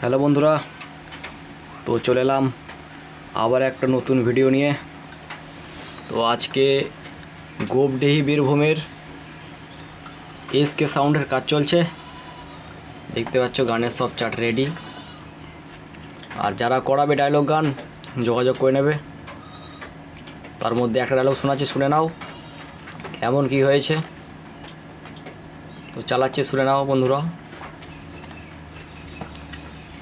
Hello বন্ধুরা, তো চলে এলাম আবার একটা নতুন ভিডিও নিয়ে। তো আজকে গোপডেহি বীরভূমের এসকে সাউন্ডের কাজ চলছে। দেখতে পাচ্ছ গানের সব চার্ট রেডি আর যারা করাবে ডায়লগ গান, যোগাযোগ করে নেবে। তার মধ্যে একটা ডায়লগ শোনাচ্ছি, শুনে নাও কেমন কি হয়েছে। তো চালাচ্ছে, শুনে নাও বন্ধুরা।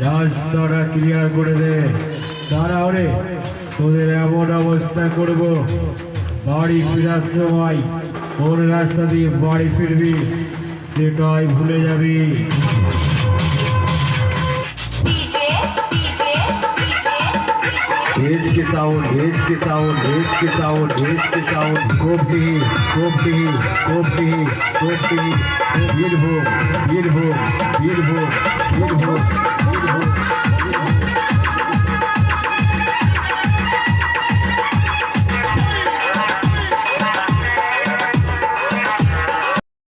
রাস্তাটা ক্লিয়ার করে দে তাহলে তোদের এমন অবস্থা করব বাড়ি ফেরার সময় কোন রাস্তা দিয়ে বাড়ি ফিরবি সেটাই ভুলে যাবি एज के साउंड एज के साउंड एज के साउंड एज के साउंड गोपी गोपी गोपी गोपी वीरभूम वीरभूम वीरभूम वीरभूम वीरभूम